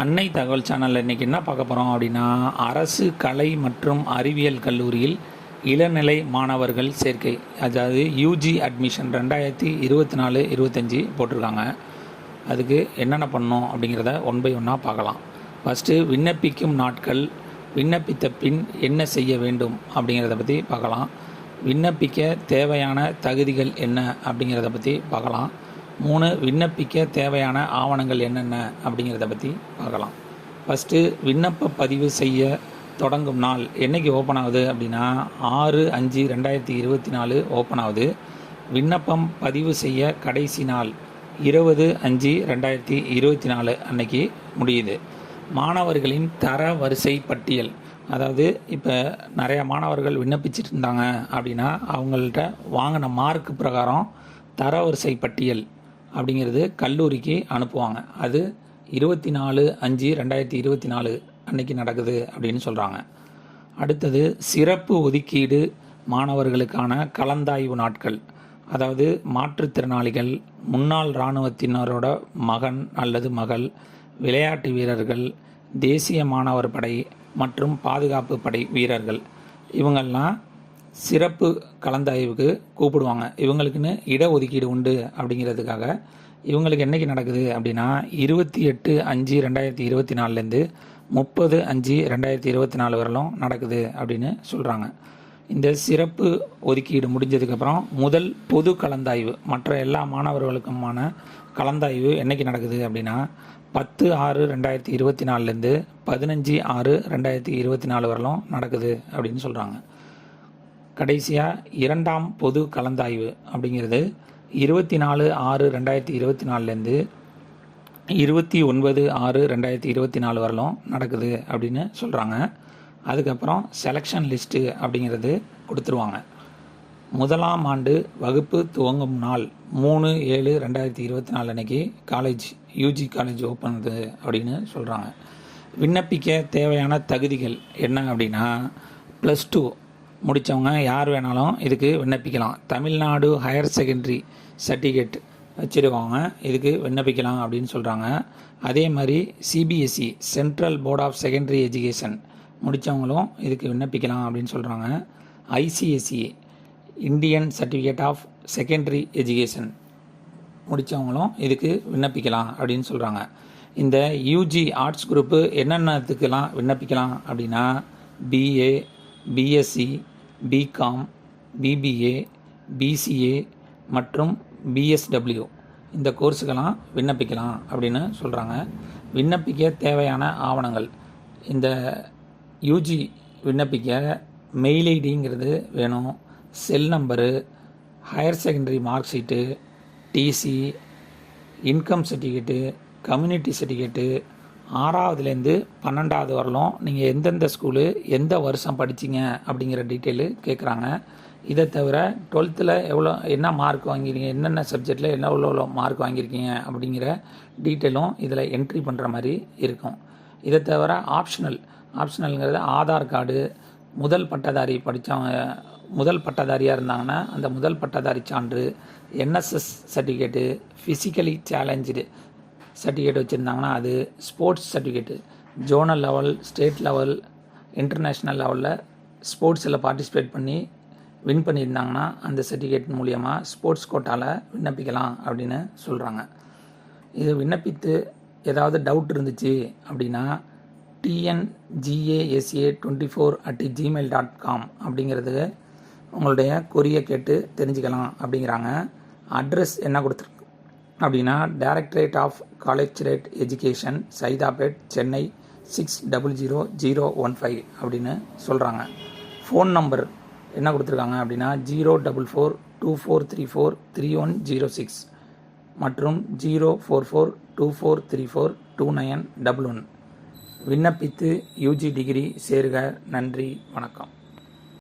அன்னை தகவல் சேனலில் இன்றைக்கி என்ன பார்க்க போகிறோம் அப்படின்னா அரசு கலை மற்றும் அறிவியல் கல்லூரியில் இளநிலை மாணவர்கள் சேர்க்கை அதாவது யூஜி அட்மிஷன் ரெண்டாயிரத்தி இருபத்தி நாலு இருபத்தஞ்சி போட்டிருக்காங்க. அதுக்கு என்னென்ன பண்ணணும் அப்படிங்கிறத ஒன் பை ஒன்னாக பார்க்கலாம். ஃபஸ்ட்டு விண்ணப்பிக்கும் நாட்கள் விண்ணப்பித்த பின் என்ன செய்ய வேண்டும் அப்படிங்கிறத பற்றி பார்க்கலாம். விண்ணப்பிக்க தேவையான தகுதிகள் என்ன அப்படிங்கிறத பற்றி பார்க்கலாம். மூணு விண்ணப்பிக்க தேவையான ஆவணங்கள் என்னென்ன அப்படிங்கிறத பற்றி பார்க்கலாம். ஃபஸ்ட்டு விண்ணப்ப பதிவு செய்ய தொடங்கும் நாள் என்னைக்கு ஓப்பன் ஆகுது அப்படின்னா ஆறு அஞ்சு ரெண்டாயிரத்தி இருபத்தி நாலு ஓப்பன் ஆகுது. விண்ணப்பம் பதிவு செய்ய கடைசி நாள் இருபது அஞ்சு ரெண்டாயிரத்தி இருபத்தி நாலு அன்னைக்கு முடியுது. மாணவர்களின் தர வரிசை பட்டியல். அதாவது இப்போ நிறையா மாணவர்கள் விண்ணப்பிச்சிட்டு இருந்தாங்க அப்படின்னா அவங்கள்ட்ட வாங்கின மார்க் பிரகாரம் தரவரிசை பட்டியல். அப்படிங்கிறது கல்லூரிக்கு அனுப்புவாங்க. அது இருபத்தி நாலு அஞ்சு ரெண்டாயிரத்தி இருபத்தி நாலு அன்னைக்கு நடக்குது அப்படின்னு சொல்கிறாங்க அடுத்தது சிறப்பு ஒதுக்கீடு மாணவர்களுக்கான கலந்தாய்வு நாட்கள். அதாவது மாற்றுத்திறனாளிகள் முன்னாள் இராணுவத்தினரோட மகன் அல்லது மகள் விளையாட்டு வீரர்கள் தேசிய மாணவர் படை மற்றும் பாதுகாப்பு படை வீரர்கள். இவங்கெல்லாம் சிறப்பு கலந்தாய்வுக்கு கூப்பிடுவாங்க. இவங்களுக்குன்னு இடஒதுக்கீடு உண்டு அப்படிங்கிறதுக்காக. இவங்களுக்கு என்னைக்கு நடக்குது அப்படின்னா இருபத்தி எட்டு அஞ்சு ரெண்டாயிரத்தி இருபத்தி நாலுலேருந்து முப்பது அஞ்சு ரெண்டாயிரத்தி இருபத்தி நாலு வரலும் நடக்குது அப்படின்னு சொல்கிறாங்க இந்த சிறப்பு ஒதுக்கீடு முடிஞ்சதுக்கப்புறம் முதல் பொது கலந்தாய்வு மற்ற எல்லா மாணவர்களுக்குமான கலந்தாய்வு என்னைக்கு நடக்குது அப்படின்னா பத்து ஆறு ரெண்டாயிரத்தி இருபத்தி நாலுலேருந்து பதினஞ்சு ஆறு ரெண்டாயிரத்தி இருபத்தி நாலு வரலும் நடக்குது அப்படின்னு சொல்கிறாங்க கடைசியாக இரண்டாம் பொது கலந்தாய்வு அப்படிங்கிறது இருபத்தி நாலு ஆறு ரெண்டாயிரத்தி இருபத்தி நாலுலேருந்து இருபத்தி ஒன்பது ஆறு ரெண்டாயிரத்தி இருபத்தி நாலு வரலும் நடக்குது அப்படின்னு சொல்கிறாங்க அதுக்கப்புறம் செலெக்ஷன் லிஸ்ட்டு அப்படிங்கிறது கொடுத்துருவாங்க. முதலாம் ஆண்டு வகுப்பு துவங்கும் நாள் மூணு ஏழு ரெண்டாயிரத்தி இருபத்தி நாலு அன்னைக்கு காலேஜ் யூஜி காலேஜ் ஓப்பன் அப்படின்னு சொல்கிறாங்க விண்ணப்பிக்க தேவையான தகுதிகள் என்ன அப்படின்னா ப்ளஸ் டூ முடித்தவங்க யார் வேணாலும் இதுக்கு விண்ணப்பிக்கலாம். தமிழ்நாடு ஹையர் செகண்டரி சர்டிஃபிகேட் வச்சுருக்கவங்க இதுக்கு விண்ணப்பிக்கலாம் அப்படின்னு சொல்கிறாங்க அதே மாதிரி CBSE central board of secondary education முடித்தவங்களும் இதுக்கு விண்ணப்பிக்கலாம் அப்படின்னு சொல்கிறாங்க ICSE Indian certificate of secondary education முடித்தவங்களும் இதுக்கு விண்ணப்பிக்கலாம் அப்படின்னு சொல்கிறாங்க இந்த யூஜி ஆர்ட்ஸ் குரூப்பு என்னென்னத்துக்கெல்லாம் விண்ணப்பிக்கலாம் அப்படின்னா BA BSc BCom BBA BCA மற்றும் பிஎஸ்டபிள்யூ இந்த கோர்ஸுக்கெல்லாம் விண்ணப்பிக்கலாம் அப்படின்னு சொல்கிறாங்க விண்ணப்பிக்க தேவையான ஆவணங்கள். இந்த யூஜி விண்ணப்பிக்க மெயில் ஐடிங்கிறது வேணும். Cell number higher secondary mark sheet TC income certificate community certificate ஆறாவதுலேருந்து பன்னெண்டாவது வரலும் நீங்கள் எந்தெந்த ஸ்கூலு எந்த வருஷம் படிச்சீங்க அப்படிங்கிற டீட்டெயிலு கேட்குறாங்க இதை தவிர டுவெல்த்தில் எவ்வளோ என்ன மார்க் வாங்கிருக்கீங்க என்னென்ன சப்ஜெக்டில் என்ன எவ்வளோ எவ்வளோ மார்க் வாங்கியிருக்கீங்க அப்படிங்கிற டீட்டெயிலும் இதில் என்ட்ரி பண்ணுற மாதிரி இருக்கும். இதை தவிர ஆப்ஷனல் ஆப்ஷனல்ங்கிறது ஆதார் கார்டு முதல் பட்டதாரி படித்தவங்க முதல் பட்டதாரியாக இருந்தாங்கன்னா அந்த முதல் பட்டதாரி சான்று NSS certificate physically challenge certificate வச்சுருந்தாங்கன்னா அது sports certificate. Zonal level state level international லெவலில் ஸ்போர்ட்ஸில் பார்ட்டிசிபேட் பண்ணி வின் பண்ணியிருந்தாங்கன்னா அந்த சர்டிஃபிகேட் மூலியமாக ஸ்போர்ட்ஸ் கோட்டாவில் விண்ணப்பிக்கலாம் அப்படின்னு சொல்கிறாங்க இது விண்ணப்பித்து ஏதாவது டவுட் இருந்துச்சு அப்படின்னா TNGASA twenty four at Gmail dot com அப்படிங்கிறது உங்களுடைய கொரியை கேட்டு தெரிஞ்சுக்கலாம் அப்படிங்கிறாங்க. அட்ரஸ் என்ன கொடுத்துருக்கு அப்படின்னா directorate of collegiate education Saidapet Chennai six double zero zero one five அப்படின்னு சொல்கிறாங்க ஃபோன் நம்பர் என்ன கொடுத்துருக்காங்க அப்படின்னா zero double four two four three four three one zero six மற்றும் zero four four two four three four two nine double one விண்ணப்பித்து UG degree சேருக. நன்றி. வணக்கம்.